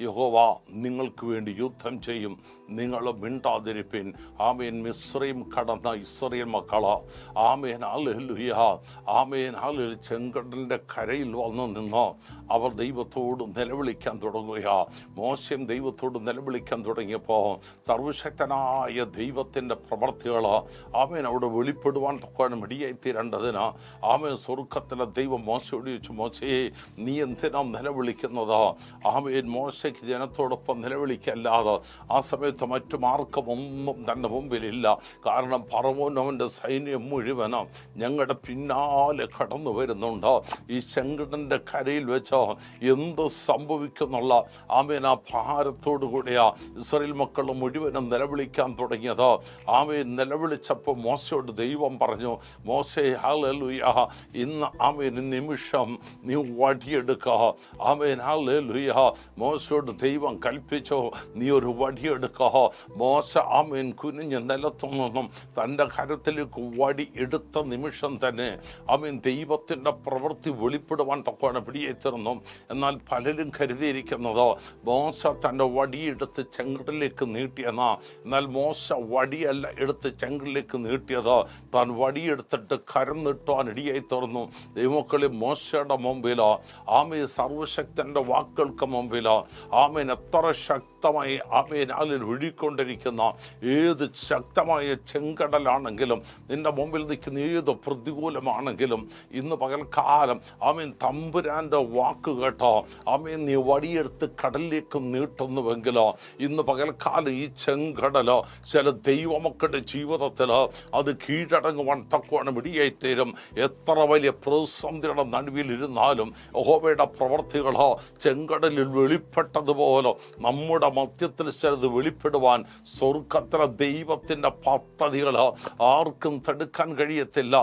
യഹോവ നിങ്ങൾക്ക് വേണ്ടി യുദ്ധം ചെയ്യും. നിങ്ങൾ മിണ്ടാതിരിപ്പിൻ. ആമേൻ. മിശ്രയും കടന്ന ഇസ്രയേൽ മക്കള. ആമേൻ. ആലുയ ആമേൻ. ആലു ചെങ്കടലിന്റെ കരയിൽ വന്നു നിന്ന്. അവർ ദൈവത്തോട് നിലവിളിക്കാൻ തുടങ്ങുക മോശം ദൈവത്തോട് നിലവിളിക്കാൻ തുടങ്ങിയപ്പോൾ സർവശക്തനായ ദൈവത്തിന്റെ പ്രവർത്തികൾ ആമേൻ. അവിടെ വെളിപ്പെടുവാൻ തൊക്കാനും ഇടിയായി തീരേണ്ടതിന്. ആമേൻ. സ്വർഗത്തിലെ ദൈവം മോശയോട് ചോദിച്ചു മോശയെ നീ എന്തിനാ നിലവിളിക്കുന്നത്? ആമേൻ. മോശയ്ക്ക് ജനത്തോടൊപ്പം നിലവിളിക്കല്ലാതെ ആ സമയത്ത് മറ്റു മാർഗമൊന്നും തന്റെ മുമ്പിലില്ല. കാരണം പറവോനവന്റെ സൈന്യം മുഴുവനും ഞങ്ങളുടെ പിന്നാലെ കടന്നു വരുന്നുണ്ട്. ഈ ശങ്കടന്റെ കരയിൽ വെച്ച് എന്ത് സംഭവിക്കുന്നുള്ള ആമേൻ ആ ഭാരത്തോടു കൂടിയാ ഇസ്രയേൽ മക്കൾ മുഴുവനും നിലവിളിക്കാൻ തുടങ്ങിയത്. ആമേൻ നിലവിളിച്ചപ്പോൾ മോശയോട് ദൈവം പറഞ്ഞു മോശേ ഹാലലുയ ഇന്ന് ആമേൻ നിമിഷം നീ വടിയെടുക്കുക ആമേൻ ഹാലലുയ മോശയോട് ദൈവം കൽപ്പിച്ചോ നീ ഒരു വടിയെടുക്കുക മോശ ആമേൻ കുനിഞ്ഞ് നിലത്തു നിന്നും തന്റെ കരത്തിലേക്ക് വടി എടുത്ത നിമിഷം തന്നെ ആമേൻ ദൈവത്തിന്റെ പ്രവൃത്തി വെളിപ്പെടുവാൻ തക്കവാണ് പിടിയേറ്റിരുന്നു. എന്നാൽ പലരും കരുതിയിരിക്കുന്നത് മോശ തന്റെ വടിയെടുത്ത് ചെങ്കടലിലേക്ക് നീട്ടിയെന്നാ എന്നാൽ മോശ വടിയല്ല എടുത്ത് ചെങ്കടലിലേക്ക് നീട്ടിയത്. താൻ വടിയെടുത്തിട്ട് കരം നീട്ടുവാൻ ഇടിയായി തുറന്നു ദൈവക്കളി മോശയുടെ മുമ്പിലോ ആമി സർവശക്തന്റെ വാക്കുകൾക്ക് മുമ്പിലോ ആമേൻ. അത്ര ശക്തമായി ആമേൻ അതിൽ ഒഴുകിക്കൊണ്ടിരിക്കുന്ന ഏത് ശക്തമായ ചെങ്കടലാണെങ്കിലും നിന്റെ മുമ്പിൽ നിൽക്കുന്ന ഏത് പ്രതികൂലമാണെങ്കിലും ഇന്ന് പകൽക്കാലം ആമീൻ തമ്പുരാന്റെ വാക്ക് കേട്ടോ. ആമീൻ നീ വടിയെടുത്ത് കടലിലേക്ക് നീട്ടുന്നുവെങ്കിലോ ഇന്ന് പകൽക്കാലം ഈ ചെങ്കടലോ ചില ദൈവമക്കളുടെ ജീവിതത്തിൽ അത് കീഴടങ്ങുവാൻ തക്കവണ്ണം ഇടിയായിത്തീരും എത്ര വലിയ പ്രതിസന്ധിയുടെ നടുവിലിരുന്നാലും യഹോവയുടെ പ്രവർത്തികളോ ചെങ്കടലിൽ വെളിപ്പെട്ടതുപോലെ നമ്മുടെ മധ്യത്തിൽ ചിലത് വെളിപ്പെടുവാൻ സ്വർഗത്തിലെ ദൈവത്തിന്റെ പദ്ധതികൾ ആർക്കും തടുക്കാൻ കഴിയത്തില്ല.